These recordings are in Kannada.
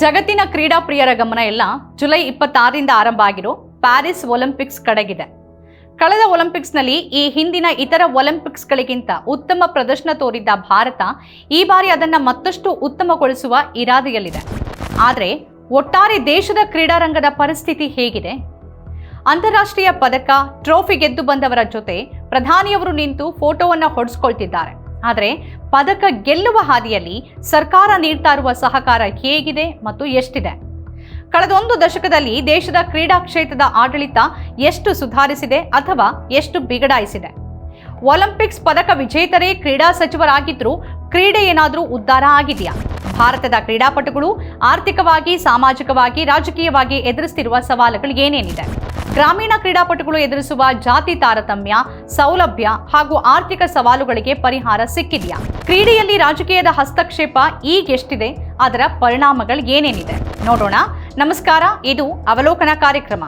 ಜಗತ್ತಿನ ಕ್ರೀಡಾ ಪ್ರಿಯರ ಗಮನ ಎಲ್ಲ ಜುಲೈ ಇಪ್ಪತ್ತಾರರಿಂದ ಆರಂಭ ಆಗಿರೋ ಪ್ಯಾರಿಸ್ ಒಲಿಂಪಿಕ್ಸ್ ಕಡೆಗಿದೆ. ಕಳೆದ ಒಲಿಂಪಿಕ್ಸ್ನಲ್ಲಿ ಈ ಹಿಂದಿನ ಇತರ ಒಲಿಂಪಿಕ್ಸ್ಗಳಿಗಿಂತ ಉತ್ತಮ ಪ್ರದರ್ಶನ ತೋರಿದ್ದ ಭಾರತ ಈ ಬಾರಿ ಅದನ್ನು ಮತ್ತಷ್ಟು ಉತ್ತಮಗೊಳಿಸುವ ಇರಾದೆಯಲ್ಲಿದೆ. ಆದರೆ ಒಟ್ಟಾರೆ ದೇಶದ ಕ್ರೀಡಾರಂಗದ ಪರಿಸ್ಥಿತಿ ಹೇಗಿದೆ? ಅಂತಾರಾಷ್ಟ್ರೀಯ ಪದಕ, ಟ್ರೋಫಿ ಗೆದ್ದು ಬಂದವರ ಜೊತೆ ಪ್ರಧಾನಿಯವರು ನಿಂತು ಫೋಟೋವನ್ನು ಹೊಡೆಸ್ಕೊಳ್ತಿದ್ದಾರೆ. ಆದರೆ ಪದಕ ಗೆಲ್ಲುವ ಹಾದಿಯಲ್ಲಿ ಸರ್ಕಾರ ನೀಡ್ತಾ ಇರುವ ಸಹಕಾರ ಹೇಗಿದೆ ಮತ್ತು ಎಷ್ಟಿದೆ? ಕಳೆದ ಒಂದು ದಶಕದಲ್ಲಿ ದೇಶದ ಕ್ರೀಡಾ ಕ್ಷೇತ್ರದ ಆಡಳಿತ ಎಷ್ಟು ಸುಧಾರಿಸಿದೆ ಅಥವಾ ಎಷ್ಟು ಬಿಗಡಾಯಿಸಿದೆ? ಒಲಿಂಪಿಕ್ಸ್ ಪದಕ ವಿಜೇತರೇ ಕ್ರೀಡಾ ಸಚಿವರಾಗಿದ್ದರೂ ಕ್ರೀಡೆ ಏನಾದರೂ ಉದ್ಧಾರ ಆಗಿದೆಯಾ? ಭಾರತದ ಕ್ರೀಡಾಪಟುಗಳು ಆರ್ಥಿಕವಾಗಿ, ಸಾಮಾಜಿಕವಾಗಿ, ರಾಜಕೀಯವಾಗಿ ಎದುರಿಸುತ್ತಿರುವ ಸವಾಲುಗಳು ಏನೇನಿದೆ? ಗ್ರಾಮೀಣ ಕ್ರೀಡಾಪಟುಗಳು ಎದುರಿಸುವ ಜಾತಿ ತಾರತಮ್ಯ, ಸೌಲಭ್ಯ ಹಾಗೂ ಆರ್ಥಿಕ ಸವಾಲುಗಳಿಗೆ ಪರಿಹಾರ ಸಿಕ್ಕಿದೆಯಾ? ಕ್ರೀಡೆಯಲ್ಲಿ ರಾಜಕೀಯದ ಹಸ್ತಕ್ಷೇಪ ಈಗೆಷ್ಟಿದೆ? ಅದರ ಪರಿಣಾಮಗಳು ಏನೇನಿದೆ? ನೋಡೋಣ. ನಮಸ್ಕಾರ. ಇದು ಅವಲೋಕನ ಕಾರ್ಯಕ್ರಮ.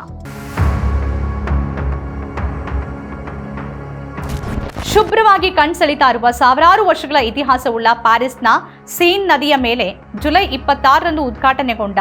ಶುಭ್ರವಾಗಿ ಕಣ್ಸೆಳಿತಾ ಇರುವ ಸಾವಿರಾರು ವರ್ಷಗಳ ಇತಿಹಾಸವುಳ್ಳ ಪ್ಯಾರಿಸ್ನ ಸೀನ್ ನದಿಯ ಮೇಲೆ ಜುಲೈ ಇಪ್ಪತ್ತಾರರಂದು ಉದ್ಘಾಟನೆಗೊಂಡ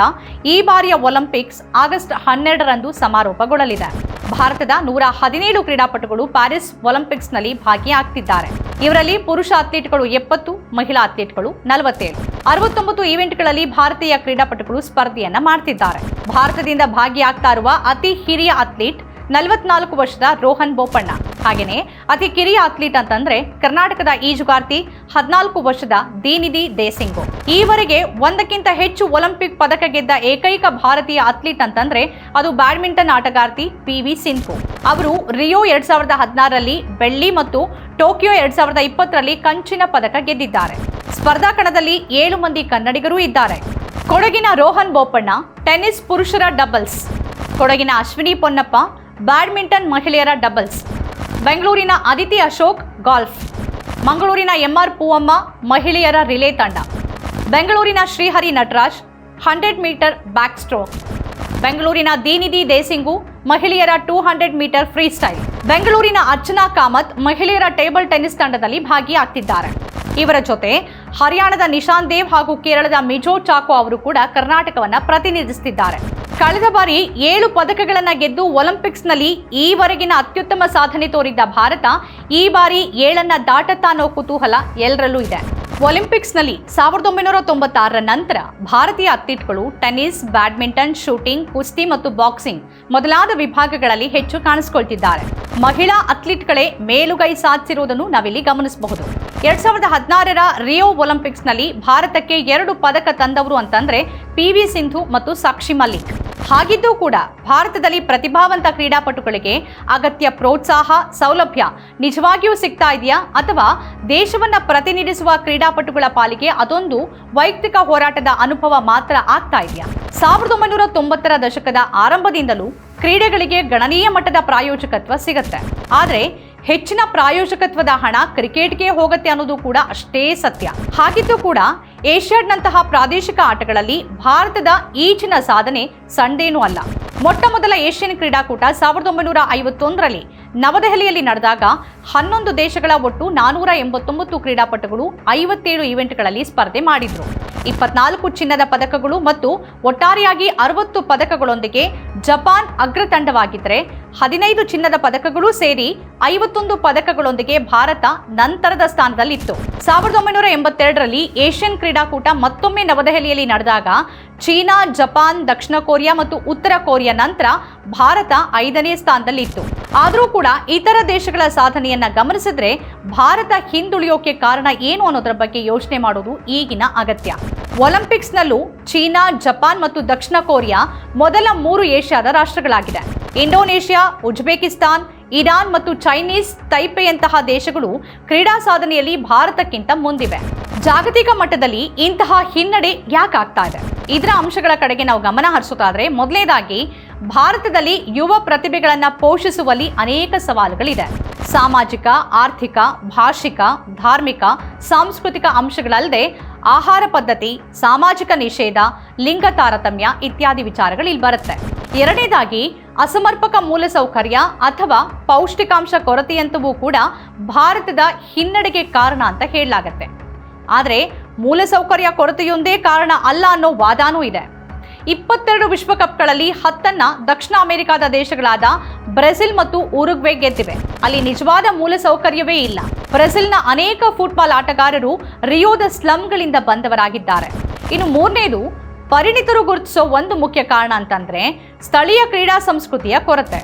ಈ ಬಾರಿಯ ಒಲಿಂಪಿಕ್ಸ್ ಆಗಸ್ಟ್ ಹನ್ನೆರಡರಂದು ಸಮಾರೋಪಗೊಳ್ಳಲಿದೆ. ಭಾರತದ ನೂರ ಹದಿನೇಳು ಕ್ರೀಡಾಪಟುಗಳು ಪ್ಯಾರಿಸ್ ಒಲಿಂಪಿಕ್ಸ್ನಲ್ಲಿ ಭಾಗಿಯಾಗ್ತಿದ್ದಾರೆ. ಇವರಲ್ಲಿ ಪುರುಷ ಅಥ್ಲೀಟ್ಗಳು ಎಪ್ಪತ್ತು, ಮಹಿಳಾ ಅಥ್ಲೀಟ್ಗಳು ನಲವತ್ತೇಳು. ಅರವತ್ತೊಂಬತ್ತು ಈವೆಂಟ್ಗಳಲ್ಲಿ ಭಾರತೀಯ ಕ್ರೀಡಾಪಟುಗಳು ಸ್ಪರ್ಧೆಯನ್ನ ಮಾಡ್ತಿದ್ದಾರೆ. ಭಾರತದಿಂದ ಭಾಗಿಯಾಗ್ತಾ ಇರುವ ಅತಿ ಹಿರಿಯ ಅಥ್ಲೀಟ್ ನಲವತ್ನಾಲ್ಕು ವರ್ಷದ ರೋಹನ್ ಬೋಪಣ್ಣ. ಹಾಗೆಯೇ ಅತಿ ಕಿರಿಯ ಅಥ್ಲೀಟ್ ಅಂತಂದ್ರೆ ಕರ್ನಾಟಕದ ಈಜುಗಾರ್ತಿ ಹದಿನಾಲ್ಕು ವರ್ಷದ ದೀನಿಧಿ ದೇಸಿಂಗು. ಈವರೆಗೆ ಒಂದಕ್ಕಿಂತ ಹೆಚ್ಚು ಒಲಿಂಪಿಕ್ ಪದಕ ಗೆದ್ದ ಏಕೈಕ ಭಾರತೀಯ ಅಥ್ಲೀಟ್ ಅಂತಂದ್ರೆ ಅದು ಬ್ಯಾಡ್ಮಿಂಟನ್ ಆಟಗಾರ್ತಿ ಪಿ ವಿ ಸಿಂಧು. ಅವರು ರಿಯೋ ಎರಡ್ ಸಾವಿರದ ಹದಿನಾರರಲ್ಲಿ ಬೆಳ್ಳಿ ಮತ್ತು ಟೋಕಿಯೋ ಎರಡ್ ಸಾವಿರದ ಇಪ್ಪತ್ತರಲ್ಲಿ ಕಂಚಿನ ಪದಕ ಗೆದ್ದಿದ್ದಾರೆ. ಸ್ಪರ್ಧಾ ಕಣದಲ್ಲಿ ಏಳು ಮಂದಿ ಕನ್ನಡಿಗರು ಇದ್ದಾರೆ. ಕೊಡಗಿನ ರೋಹನ್ ಬೋಪಣ್ಣ ಟೆನ್ನಿಸ್ ಪುರುಷರ ಡಬಲ್ಸ್. ಕೊಡಗಿನ ಅಶ್ವಿನಿ ಪೊನ್ನಪ್ಪ, ಬ್ಯಾಡ್ಮಿಂಟನ್ ಮಹಿಳೆಯರ ಡಬಲ್ಸ್. ಬೆಂಗಳೂರಿನ ಅದಿತಿ ಅಶೋಕ್ ಗಾಲ್ಫ್, ಮಂಗಳೂರಿನ ಎಂಆರ್ ಪೂವಮ್ಮ ಮಹಿಳೆಯರ ರಿಲೇ ತಂಡ, ಬೆಂಗಳೂರಿನ Srihari Nataraj hundred meter backstroke, ಬೆಂಗಳೂರಿನ ದೀನಿಧಿ ದೇಸಿಂಗು ಮಹಿಳೆಯರ two hundred metre freestyle, ಬೆಂಗಳೂರಿನ ಅರ್ಚನಾ ಕಾಮತ್ ಮಹಿಳೆಯರ ಟೇಬಲ್ ಟೆನಿಸ್ ತಂಡದಲ್ಲಿ ಭಾಗಿಯಾಗ್ತಿದ್ದಾರೆ. ಇವರ ಜೊತೆ ಹರಿಯಾಣದ ನಿಶಾನ್ ದೇವ್ ಹಾಗೂ ಕೇರಳದ ಮಿಜೋ ಚಾಕೋ ಅವರು ಕೂಡ ಕರ್ನಾಟಕವನ್ನ ಪ್ರತಿನಿಧಿಸುತ್ತಿದ್ದಾರೆ. ಕಳೆದ ಬಾರಿ ಏಳು ಪದಕಗಳನ್ನು ಗೆದ್ದು ಒಲಿಂಪಿಕ್ಸ್ನಲ್ಲಿ ಈವರೆಗಿನ ಅತ್ಯುತ್ತಮ ಸಾಧನೆ ತೋರಿದ್ದ ಭಾರತ ಈ ಬಾರಿ ಏಳನ್ನ ದಾಟತಾ ಅನ್ನೋ ಕುತೂಹಲ ಎಲ್ಲರಲ್ಲೂ ಇದೆ. ಒಲಿಂಪಿಕ್ಸ್ನಲ್ಲಿ ಸಾವಿರದ ಒಂಬೈನೂರ ತೊಂಬತ್ತಾರರ ನಂತರ ಭಾರತೀಯ ಅಥ್ಲೀಟ್ಗಳು ಟೆನಿಸ್, ಬ್ಯಾಡ್ಮಿಂಟನ್, ಶೂಟಿಂಗ್, ಕುಸ್ತಿ ಮತ್ತು ಬಾಕ್ಸಿಂಗ್ ಮೊದಲಾದ ವಿಭಾಗಗಳಲ್ಲಿ ಹೆಚ್ಚು ಕಾಣಿಸಿಕೊಳ್ತಿದ್ದಾರೆ. ಮಹಿಳಾ ಅಥ್ಲೀಟ್ಗಳೇ ಮೇಲುಗೈ ಸಾಧಿಸಿರುವುದನ್ನು ನಾವಿಲ್ಲಿ ಗಮನಿಸಬಹುದು. ಎರಡ್ ಸಾವಿರದ ಹದಿನಾರರ ರಿಯೋ ಒಲಿಂಪಿಕ್ಸ್ನಲ್ಲಿ ಭಾರತಕ್ಕೆ ಎರಡು ಪದಕ ತಂದವರು ಅಂತಂದ್ರೆ ಪಿ ವಿ ಸಿಂಧು ಮತ್ತು ಸಾಕ್ಷಿ ಮಲ್ಲಿಕ್. ಹಾಗಿದ್ದೂ ಕೂಡ ಭಾರತದಲ್ಲಿ ಪ್ರತಿಭಾವಂತ ಕ್ರೀಡಾಪಟುಗಳಿಗೆ ಅಗತ್ಯ ಪ್ರೋತ್ಸಾಹ, ಸೌಲಭ್ಯ ನಿಜವಾಗಿಯೂ ಸಿಗ್ತಾ ಇದೆಯಾ ಅಥವಾ ದೇಶವನ್ನ ಪ್ರತಿನಿಧಿಸುವ ಕ್ರೀಡಾಪಟುಗಳ ಪಾಲಿಗೆ ಅದೊಂದು ವೈಯಕ್ತಿಕ ಹೋರಾಟದ ಅನುಭವ ಮಾತ್ರ ಆಗ್ತಾ ಇದೆಯಾ? ಸಾವಿರದ ಒಂಬೈನೂರ ತೊಂಬತ್ತರ ದಶಕದ ಆರಂಭದಿಂದಲೂ ಕ್ರೀಡೆಗಳಿಗೆ ಗಣನೀಯ ಮಟ್ಟದ ಪ್ರಾಯೋಜಕತ್ವ ಸಿಗುತ್ತೆ. ಆದರೆ ಹೆಚ್ಚಿನ ಪ್ರಾಯೋಜಕತ್ವದ ಹಣ ಕ್ರಿಕೆಟ್ಗೆ ಹೋಗುತ್ತೆ ಅನ್ನೋದು ಕೂಡ ಅಷ್ಟೇ ಸತ್ಯ. ಹಾಗಿದ್ದು ಕೂಡ ಏಷ್ಯಾಡ್ನಂತಹ ಪ್ರಾದೇಶಿಕ ಆಟಗಳಲ್ಲಿ ಭಾರತದ ಈಚಿನ ಸಾಧನೆ ಸಂಡೇನೂ ಅಲ್ಲ. ಮೊಟ್ಟ ಮೊದಲ ಏಷ್ಯನ್ ಕ್ರೀಡಾಕೂಟ ಸಾವಿರದ ಒಂಬೈನೂರ ಐವತ್ತೊಂದರಲ್ಲಿ ನವದೆಹಲಿಯಲ್ಲಿ ನಡೆದಾಗ ಹನ್ನೊಂದು ದೇಶಗಳ ಒಟ್ಟು ನಾನೂರ ಎಂಬತ್ತೊಂಬತ್ತು ಕ್ರೀಡಾಪಟುಗಳು ಐವತ್ತೇಳು ಈವೆಂಟ್ಗಳಲ್ಲಿ ಸ್ಪರ್ಧೆ ಮಾಡಿದ್ರು. ಇಪ್ಪತ್ನಾಲ್ಕು ಚಿನ್ನದ ಪದಕಗಳು ಮತ್ತು ಒಟ್ಟಾರೆಯಾಗಿ ಅರವತ್ತು ಪದಕಗಳೊಂದಿಗೆ ಜಪಾನ್ ಅಗ್ರತಂಡವಾಗಿದ್ದರೆ ಹದಿನೈದು ಚಿನ್ನದ ಪದಕಗಳು ಸೇರಿ ಐವತ್ತೊಂದು ಪದಕಗಳೊಂದಿಗೆ ಭಾರತ ನಂತರದ ಸ್ಥಾನದಲ್ಲಿತ್ತು. ಸಾವಿರದ ಒಂಬೈನೂರ ಎಂಬತ್ತೆರಡರಲ್ಲಿ ಏಷ್ಯನ್ ಕ್ರೀಡಾಕೂಟ ಮತ್ತೊಮ್ಮೆ ನವದೆಹಲಿಯಲ್ಲಿ ನಡೆದಾಗ ಚೀನಾ, ಜಪಾನ್, ದಕ್ಷಿಣ ಕೊರಿಯಾ ಮತ್ತು ಉತ್ತರ ಕೊರಿಯಾ ನಂತರ ಭಾರತ ಐದನೇ ಸ್ಥಾನದಲ್ಲಿತ್ತು. ಆದರೂ ಕೂಡ ಇತರ ದೇಶಗಳ ಸಾಧನೆಯನ್ನ ಗಮನಿಸಿದ್ರೆ ಭಾರತ ಹಿಂದುಳಿಯೋಕೆ ಕಾರಣ ಏನು ಅನ್ನೋದರ ಬಗ್ಗೆ ಯೋಚನೆ ಮಾಡೋದು ಈಗಿನ ಅಗತ್ಯ. ಒಲಿಂಪಿಕ್ಸ್ನಲ್ಲೂ ಚೀನಾ, ಜಪಾನ್ ಮತ್ತು ದಕ್ಷಿಣ ಕೊರಿಯಾ ಮೊದಲ ಮೂರು ಏಷ್ಯಾದ ರಾಷ್ಟ್ರಗಳಾಗಿದೆ ಇಂಡೋನೇಷ್ಯಾ, ಉಜ್ಬೇಕಿಸ್ತಾನ್, ಇರಾನ್ ಮತ್ತು ಚೈನೀಸ್ ತೈಪೆಯಂತಹ ದೇಶಗಳು ಕ್ರೀಡಾ ಸಾಧನೆಯಲ್ಲಿ ಭಾರತಕ್ಕಿಂತ ಮುಂದಿವೆ. ಜಾಗತಿಕ ಮಟ್ಟದಲ್ಲಿ ಇಂತಹ ಹಿನ್ನಡೆ ಯಾಕಾಗ್ತಾ ಇದೆ? ಇದರ ಅಂಶಗಳ ಕಡೆಗೆ ನಾವು ಗಮನ ಹರಿಸೋದಾದ್ರೆ ಮೊದಲನೇದಾಗಿ ಭಾರತದಲ್ಲಿ ಯುವ ಪ್ರತಿಭೆಗಳನ್ನು ಪೋಷಿಸುವಲ್ಲಿ ಅನೇಕ ಸವಾಲುಗಳಿದೆ. ಸಾಮಾಜಿಕ, ಆರ್ಥಿಕ, ಭಾಷಿಕ, ಧಾರ್ಮಿಕ, ಸಾಂಸ್ಕೃತಿಕ ಅಂಶಗಳಲ್ಲದೆ ಆಹಾರ ಪದ್ಧತಿ, ಸಾಮಾಜಿಕ ನಿಷೇಧ, ಲಿಂಗ ತಾರತಮ್ಯ ಇತ್ಯಾದಿ ವಿಚಾರಗಳು ಇಲ್ಲಿ ಬರುತ್ತೆ. ಎರಡನೇದಾಗಿ, ಅಸಮರ್ಪಕ ಮೂಲಸೌಕರ್ಯ ಅಥವಾ ಪೌಷ್ಟಿಕಾಂಶ ಕೊರತೆಯಂತವೂ ಕೂಡ ಭಾರತದ ಹಿನ್ನಡೆಗೆ ಕಾರಣ ಅಂತ ಹೇಳಲಾಗತ್ತೆ. ಆದರೆ, ಮೂಲಸೌಕರ್ಯ ಕೊರತೆಯೊಂದೇ ಕಾರಣ ಅಲ್ಲ ಅನ್ನೋ ವಾದಾನೂ ಇದೆ. ಇಪ್ಪತ್ತೆರಡು ವಿಶ್ವಕಪ್ಗಳಲ್ಲಿ ಹತ್ತನ್ನ ದಕ್ಷಿಣ ಅಮೆರಿಕಾದ ದೇಶಗಳಾದ ಬ್ರೆಜಿಲ್ ಮತ್ತು ಉರುಗ್ವೆ ಗೆದ್ದಿವೆ. ಅಲ್ಲಿ ನಿಜವಾದ ಮೂಲಸೌಕರ್ಯವೇ ಇಲ್ಲ. ಬ್ರೆಜಿಲ್ನ ಅನೇಕ ಫುಟ್ಬಾಲ್ ಆಟಗಾರರು ರಿಯೋದ ಸ್ಲಂಗಳಿಂದ ಬಂದವರಾಗಿದ್ದಾರೆ. ಇನ್ನು ಮೂರನೇದು, ಪರಿಣಿತರು ಗುರುತಿಸೋ ಒಂದು ಮುಖ್ಯ ಕಾರಣ ಅಂತಂದ್ರೆ ಸ್ಥಳೀಯ ಕ್ರೀಡಾ ಸಂಸ್ಕೃತಿಯ ಕೊರತೆ.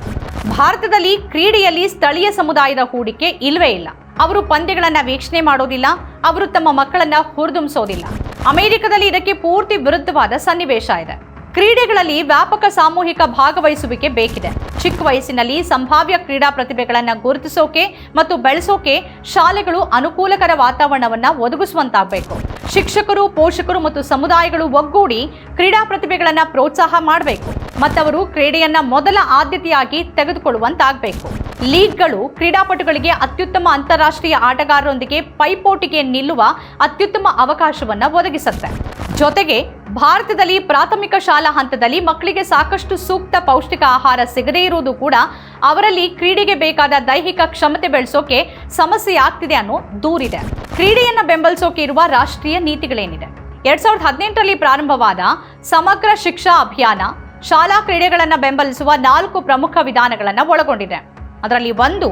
ಭಾರತದಲ್ಲಿ ಕ್ರೀಡೆಯಲ್ಲಿ ಸ್ಥಳೀಯ ಸಮುದಾಯದ ಹೂಡಿಕೆ ಇಲ್ಲವೇ ಇಲ್ಲ. ಅವರು ಪಂದ್ಯಗಳನ್ನು ವೀಕ್ಷಣೆ ಮಾಡೋದಿಲ್ಲ ಅವರು ತಮ್ಮ ಮಕ್ಕಳನ್ನ ಹುರಿದುಂಬಿಸೋದಿಲ್ಲ. ಅಮೆರಿಕದಲ್ಲಿ ಇದಕ್ಕೆ ಪೂರ್ತಿ ವಿರುದ್ಧವಾದ ಸನ್ನಿವೇಶ ಇದೆ. ಕ್ರೀಡೆಗಳಲ್ಲಿ ವ್ಯಾಪಕ ಸಾಮೂಹಿಕ ಭಾಗವಹಿಸುವಿಕೆ ಬೇಕಿದೆ. ಚಿಕ್ಕ ವಯಸ್ಸಿನಲ್ಲಿ ಸಂಭಾವ್ಯ ಕ್ರೀಡಾ ಪ್ರತಿಭೆಗಳನ್ನು ಗುರುತಿಸೋಕೆ ಮತ್ತು ಬೆಳೆಸೋಕೆ ಶಾಲೆಗಳು ಅನುಕೂಲಕರ ವಾತಾವರಣವನ್ನು ಒದಗಿಸುವಂತಾಗಬೇಕು. ಶಿಕ್ಷಕರು, ಪೋಷಕರು ಮತ್ತು ಸಮುದಾಯಗಳು ಒಗ್ಗೂಡಿ ಕ್ರೀಡಾ ಪ್ರತಿಭೆಗಳನ್ನು ಪ್ರೋತ್ಸಾಹ ಮಾಡಬೇಕು. ಮತ್ತವರು ಕ್ರೀಡೆಯನ್ನು ಮೊದಲ ಆದ್ಯತೆಯಾಗಿ ತೆಗೆದುಕೊಳ್ಳುವಂತಾಗಬೇಕು. ಲೀಗ್ಗಳು ಕ್ರೀಡಾಪಟುಗಳಿಗೆ ಅತ್ಯುತ್ತಮ ಅಂತಾರಾಷ್ಟ್ರೀಯ ಆಟಗಾರರೊಂದಿಗೆ ಪೈಪೋಟಿಗೆ ನಿಲ್ಲುವ ಅತ್ಯುತ್ತಮ ಅವಕಾಶವನ್ನು ಒದಗಿಸುತ್ತೆ. ಜೊತೆಗೆ ಭಾರತದಲ್ಲಿ ಪ್ರಾಥಮಿಕ ಶಾಲಾ ಹಂತದಲ್ಲಿ ಮಕ್ಕಳಿಗೆ ಸಾಕಷ್ಟು ಸೂಕ್ತ ಪೌಷ್ಟಿಕ ಆಹಾರ ಸಿಗದೇ ಇರುವುದು ಕೂಡ ಅವರಲ್ಲಿ ಕ್ರೀಡೆಗೆ ಬೇಕಾದ ದೈಹಿಕ ಕ್ಷಮತೆ ಬೆಳೆಸೋಕೆ ಸಮಸ್ಯೆ ಆಗ್ತಿದೆ ಅನ್ನೋ ದೂರಿದೆ. ಕ್ರೀಡೆಯನ್ನು ಬೆಂಬಲಿಸೋಕೆ ಇರುವ ರಾಷ್ಟ್ರೀಯ ನೀತಿಗಳೇನಿದೆ? ಎರಡ್ ಸಾವಿರದ ಹದಿನೆಂಟರಲ್ಲಿ ಪ್ರಾರಂಭವಾದ ಸಮಗ್ರ ಶಿಕ್ಷಾ ಅಭಿಯಾನ ಶಾಲಾ ಕ್ರೀಡೆಗಳನ್ನು ಬೆಂಬಲಿಸುವ ನಾಲ್ಕು ಪ್ರಮುಖ ವಿಧಾನಗಳನ್ನು ಒಳಗೊಂಡಿದೆ. ಅದರಲ್ಲಿ ಒಂದು,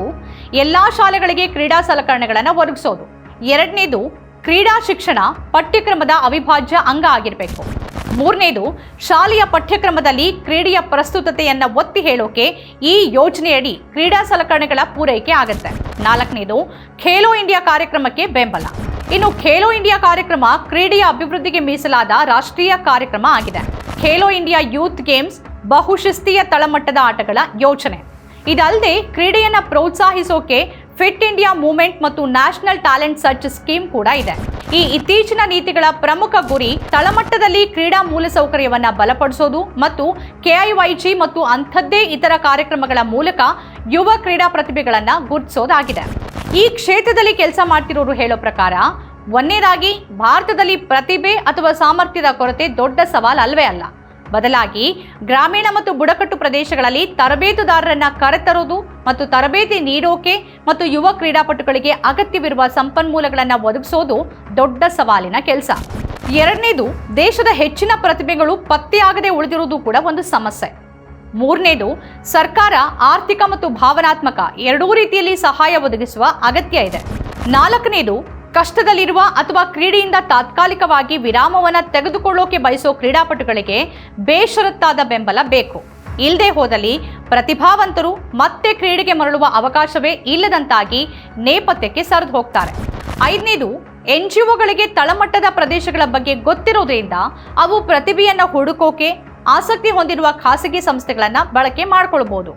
ಎಲ್ಲಾ ಶಾಲೆಗಳಿಗೆ ಕ್ರೀಡಾ ಸಲಕರಣೆಗಳನ್ನು ಒದಗಿಸೋದು. ಎರಡನೇದು ಕ್ರೀಡಾ ಶಿಕ್ಷಣ ಪಠ್ಯಕ್ರಮದ ಅವಿಭಾಜ್ಯ ಅಂಗ ಆಗಿರಬೇಕು. ಮೂರನೇದು, ಶಾಲೆಯ ಪಠ್ಯಕ್ರಮದಲ್ಲಿ ಕ್ರೀಡೆಯ ಪ್ರಸ್ತುತತೆಯನ್ನ ಒತ್ತಿ ಹೇಳೋಕೆ ಈ ಯೋಜನೆಯಡಿ ಕ್ರೀಡಾ ಸಲಕರಣೆಗಳ ಪೂರೈಕೆ ಆಗುತ್ತೆ. ನಾಲ್ಕನೇದು, ಖೇಲೋ ಇಂಡಿಯಾ ಕಾರ್ಯಕ್ರಮಕ್ಕೆ ಬೆಂಬಲ. ಇನ್ನು ಖೇಲೋ ಇಂಡಿಯಾ ಕಾರ್ಯಕ್ರಮ ಕ್ರೀಡೆಯ ಅಭಿವೃದ್ಧಿಗೆ ಮೀಸಲಾದ ರಾಷ್ಟ್ರೀಯ ಕಾರ್ಯಕ್ರಮ ಆಗಿದೆ. ಖೇಲೋ ಇಂಡಿಯಾ ಯೂತ್ ಗೇಮ್ಸ್ ಬಹುಶಿಸ್ತೀಯ ತಳಮಟ್ಟದ ಆಟಗಳ ಯೋಜನೆ. ಇದಲ್ಲದೆ ಕ್ರೀಡೆಯನ್ನ ಪ್ರೋತ್ಸಾಹಿಸೋಕೆ ಫಿಟ್ ಇಂಡಿಯಾ ಮೂವ್ಮೆಂಟ್ ಮತ್ತು ನ್ಯಾಷನಲ್ ಟ್ಯಾಲೆಂಟ್ ಸರ್ಚ್ ಸ್ಕೀಮ್ ಕೂಡ ಇದೆ. ಈ ಇತ್ತೀಚಿನ ನೀತಿಗಳ ಪ್ರಮುಖ ಗುರಿ ತಳಮಟ್ಟದಲ್ಲಿ ಕ್ರೀಡಾ ಮೂಲಸೌಕರ್ಯವನ್ನ ಬಲಪಡಿಸೋದು ಮತ್ತು ಕೆಐವೈಜಿ ಮತ್ತು ಅಂಥದ್ದೇ ಇತರ ಕಾರ್ಯಕ್ರಮಗಳ ಮೂಲಕ ಯುವ ಕ್ರೀಡಾ ಪ್ರತಿಭೆಗಳನ್ನು ಗುರುತಿಸೋದಾಗಿದೆ. ಈ ಕ್ಷೇತ್ರದಲ್ಲಿ ಕೆಲಸ ಮಾಡ್ತಿರೋರು ಹೇಳೋ ಪ್ರಕಾರ ಒಂದನೇದಾಗಿ ಭಾರತದಲ್ಲಿ ಪ್ರತಿಭೆ ಅಥವಾ ಸಾಮರ್ಥ್ಯದ ಕೊರತೆ ದೊಡ್ಡ ಸವಾಲು ಅಲ್ಲವೇ ಅಲ್ಲ. ಬದಲಾಗಿ ಗ್ರಾಮೀಣ ಮತ್ತು ಬುಡಕಟ್ಟು ಪ್ರದೇಶಗಳಲ್ಲಿ ತರಬೇತುದಾರರನ್ನ ಕರೆತರೋದು ಮತ್ತು ತರಬೇತಿ ನೀಡೋಕೆ ಮತ್ತು ಯುವ ಕ್ರೀಡಾಪಟುಗಳಿಗೆ ಅಗತ್ಯವಿರುವ ಸಂಪನ್ಮೂಲಗಳನ್ನು ಒದಗಿಸೋದು ದೊಡ್ಡ ಸವಾಲಿನ ಕೆಲಸ. ಎರಡನೇದು, ದೇಶದ ಹೆಚ್ಚಿನ ಪ್ರತಿಭೆಗಳು ಪತ್ತೆಯಾಗದೆ ಉಳಿದಿರುವುದು ಕೂಡ ಒಂದು ಸಮಸ್ಯೆ. ಮೂರನೇದು, ಸರ್ಕಾರ ಆರ್ಥಿಕ ಮತ್ತು ಭಾವನಾತ್ಮಕ ಎರಡೂ ರೀತಿಯಲ್ಲಿ ಸಹಾಯ ಒದಗಿಸುವ ಅಗತ್ಯ ಇದೆ. ನಾಲ್ಕನೇದು ಕಷ್ಟದಲ್ಲಿರುವ ಅಥವಾ ಕ್ರೀಡೆಯಿಂದ ತಾತ್ಕಾಲಿಕವಾಗಿ ವಿರಾಮವನ್ನು ತೆಗೆದುಕೊಳ್ಳೋಕೆ ಬಯಸೋ ಕ್ರೀಡಾಪಟುಗಳಿಗೆ ಬೇಷರತ್ತಾದ ಬೆಂಬಲ ಬೇಕು. ಇಲ್ಲದೆ ಹೋದಲ್ಲಿ ಪ್ರತಿಭಾವಂತರು ಮತ್ತೆ ಕ್ರೀಡೆಗೆ ಮರಳುವ ಅವಕಾಶವೇ ಇಲ್ಲದಂತಾಗಿ ನೇಪಥ್ಯಕ್ಕೆ ಸರಿದು ಹೋಗ್ತಾರೆ. ಐದನೇದು ಎನ್ ಜಿ ಒಗಳಿಗೆ ತಳಮಟ್ಟದ ಪ್ರದೇಶಗಳ ಬಗ್ಗೆ ಗೊತ್ತಿರೋದ್ರಿಂದ ಅವು ಪ್ರತಿಭೆಯನ್ನು ಹುಡುಕೋಕೆ ಆಸಕ್ತಿ ಹೊಂದಿರುವ ಖಾಸಗಿ ಸಂಸ್ಥೆಗಳನ್ನು ಬಳಕೆ ಮಾಡಿಕೊಳ್ಬೋದು.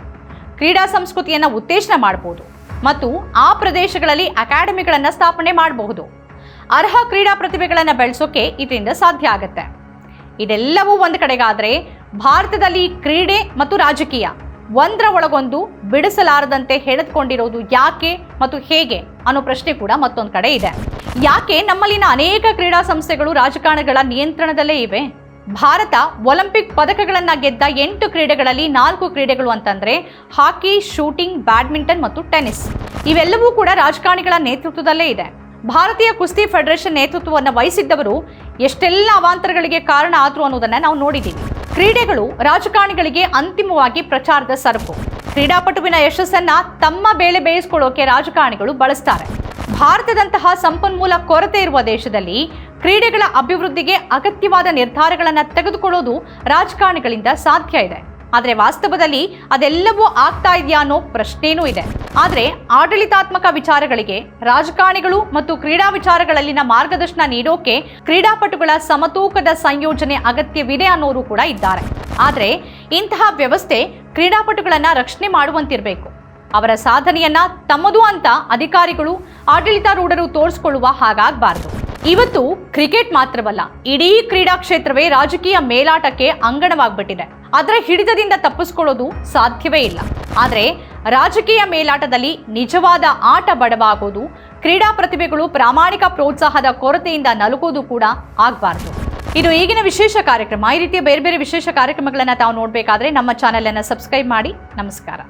ಕ್ರೀಡಾ ಸಂಸ್ಕೃತಿಯನ್ನು ಉತ್ತೇಜನ ಮಾಡಬಹುದು ಮತ್ತು ಆ ಪ್ರದೇಶಗಳಲ್ಲಿ ಅಕಾಡೆಮಿಗಳನ್ನು ಸ್ಥಾಪನೆ ಮಾಡಬಹುದು. ಅರ್ಹ ಕ್ರೀಡಾ ಪ್ರತಿಭೆಗಳನ್ನು ಬೆಳೆಸೋಕೆ ಇದರಿಂದ ಸಾಧ್ಯ ಆಗುತ್ತೆ. ಇದೆಲ್ಲವೂ ಒಂದು ಕಡೆಗಾದರೆ ಭಾರತದಲ್ಲಿ ಕ್ರೀಡೆ ಮತ್ತು ರಾಜಕೀಯ ಒಂದರ ಒಳಗೊಂದು ಬಿಡಿಸಲಾರದಂತೆ ಹೇಳಿದುಕೊಂಡಿರೋದು ಯಾಕೆ ಮತ್ತು ಹೇಗೆ ಅನ್ನೋ ಪ್ರಶ್ನೆ ಕೂಡ ಮತ್ತೊಂದು ಕಡೆ ಇದೆ. ಯಾಕೆ ನಮ್ಮಲ್ಲಿನ ಅನೇಕ ಕ್ರೀಡಾ ಸಂಸ್ಥೆಗಳು ರಾಜಕಾರಣಗಳ ನಿಯಂತ್ರಣದಲ್ಲೇ ಇವೆ? ಭಾರತ ಒಲಿಂಪಿಕ್ ಪದಕಗಳನ್ನು ಗೆದ್ದ ಎಂಟು ಕ್ರೀಡೆಗಳಲ್ಲಿ ನಾಲ್ಕು ಕ್ರೀಡೆಗಳು ಅಂತಂದ್ರೆ ಹಾಕಿ, ಶೂಟಿಂಗ್, ಬ್ಯಾಡ್ಮಿಂಟನ್ ಮತ್ತು ಟೆನ್ನಿಸ್ ಇವೆಲ್ಲವೂ ಕೂಡ ರಾಜಕಾರಣಿಗಳ ನೇತೃತ್ವದಲ್ಲೇ ಇದೆ. ಭಾರತೀಯ ಕುಸ್ತಿ ಫೆಡರೇಷನ್ ನೇತೃತ್ವವನ್ನು ವಹಿಸಿದ್ದವರು ಎಷ್ಟೆಲ್ಲ ಅವಾಂತರಗಳಿಗೆ ಕಾರಣ ಆದ್ರು ಅನ್ನೋದನ್ನು ನಾವು ನೋಡಿದ್ದೀವಿ ಕ್ರೀಡೆಗಳು ರಾಜಕಾರಣಿಗಳಿಗೆ ಅಂತಿಮವಾಗಿ ಪ್ರಚಾರದ ಸರಕು. ಕ್ರೀಡಾಪಟುವಿನ ಯಶಸ್ಸನ್ನ ತಮ್ಮ ಬೇಳೆ ಬೇಯಿಸ್ಕೊಳ್ಳೋಕೆ ರಾಜಕಾರಣಿಗಳು ಬಳಸ್ತಾರೆ. ಭಾರತದಂತಹ ಸಂಪನ್ಮೂಲ ಕೊರತೆ ಇರುವ ದೇಶದಲ್ಲಿ ಕ್ರೀಡೆಗಳ ಅಭಿವೃದ್ಧಿಗೆ ಅಗತ್ಯವಾದ ನಿರ್ಧಾರಗಳನ್ನು ತೆಗೆದುಕೊಳ್ಳೋದು ರಾಜಕಾರಣಿಗಳಿಂದ ಸಾಧ್ಯ ಇದೆ. ಆದರೆ ವಾಸ್ತವದಲ್ಲಿ ಅದೆಲ್ಲವೂ ಆಗ್ತಾ ಇದೆಯಾ ಅನ್ನೋ ಪ್ರಶ್ನೇನೂ ಇದೆ. ಆದರೆ ಆಡಳಿತಾತ್ಮಕ ವಿಚಾರಗಳಿಗೆ, ರಾಜಕಾರಣಿಗಳು ಮತ್ತು ಕ್ರೀಡಾ ವಿಚಾರಗಳಲ್ಲಿನ ಮಾರ್ಗದರ್ಶನ ನೀಡೋಕೆ ಕ್ರೀಡಾಪಟುಗಳ ಸಮತೂಕದ ಸಂಯೋಜನೆ ಅಗತ್ಯವಿದೆ ಅನ್ನೋರು ಕೂಡ ಇದ್ದಾರೆ. ಆದರೆ ಇಂತಹ ವ್ಯವಸ್ಥೆ ಕ್ರೀಡಾಪಟುಗಳನ್ನು ರಕ್ಷಣೆ ಮಾಡುವಂತಿರಬೇಕು. ಅವರ ಸಾಧನೆಯನ್ನ ತಮ್ಮದು ಅಂತ ಅಧಿಕಾರಿಗಳು, ಆಡಳಿತಾರೂಢರು ತೋರಿಸಿಕೊಳ್ಳುವ ಹಾಗಾಗಬಾರದು. ಇವತ್ತು ಕ್ರಿಕೆಟ್ ಮಾತ್ರವಲ್ಲ, ಇಡೀ ಕ್ರೀಡಾ ಕ್ಷೇತ್ರವೇ ರಾಜಕೀಯ ಮೇಲಾಟಕ್ಕೆ ಅಂಗಣವಾಗ್ಬಿಟ್ಟಿದೆ. ಅದರ ಹಿಡಿತದಿಂದ ತಪ್ಪಿಸ್ಕೊಳ್ಳೋದು ಸಾಧ್ಯವೇ ಇಲ್ಲ. ಆದರೆ ರಾಜಕೀಯ ಮೇಲಾಟದಲ್ಲಿ ನಿಜವಾದ ಆಟ ಬಡವಾಗೋದು, ಕ್ರೀಡಾ ಪ್ರತಿಭೆಗಳು ಪ್ರಾಮಾಣಿಕ ಪ್ರೋತ್ಸಾಹದ ಕೊರತೆಯಿಂದ ನಲುಗೋದು ಕೂಡ ಆಗಬಾರ್ದು. ಇದು ಈಗಿನ ವಿಶೇಷ ಕಾರ್ಯಕ್ರಮ. ಈ ರೀತಿಯ ಬೇರೆ ಬೇರೆ ವಿಶೇಷ ಕಾರ್ಯಕ್ರಮಗಳನ್ನು ತಾವು ನೋಡಬೇಕಾದ್ರೆ ನಮ್ಮ ಚಾನೆಲ್ ಅನ್ನು ಸಬ್ಸ್ಕ್ರೈಬ್ ಮಾಡಿ. ನಮಸ್ಕಾರ.